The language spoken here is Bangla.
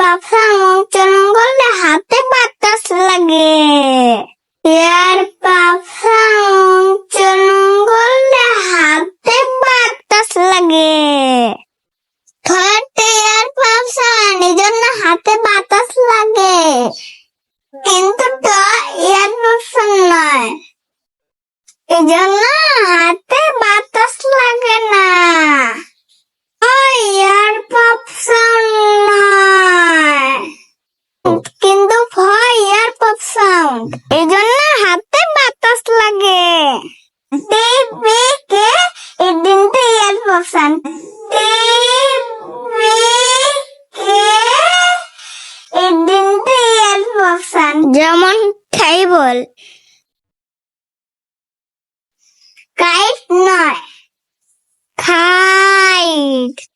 পাপসান উচ্চারণ করলে হাতে বাতাস লাগে। এয়ার পাপসান উচ্চারণ হাতে বাতাস লাগে। এয়ার পাপসান এই জন্য হাতে বাতাস লাগে। কিন্তু ট এয়ার পাপসান নয়। এই জন্য হাতে of sun. D V K. German table. Kite night. Kite.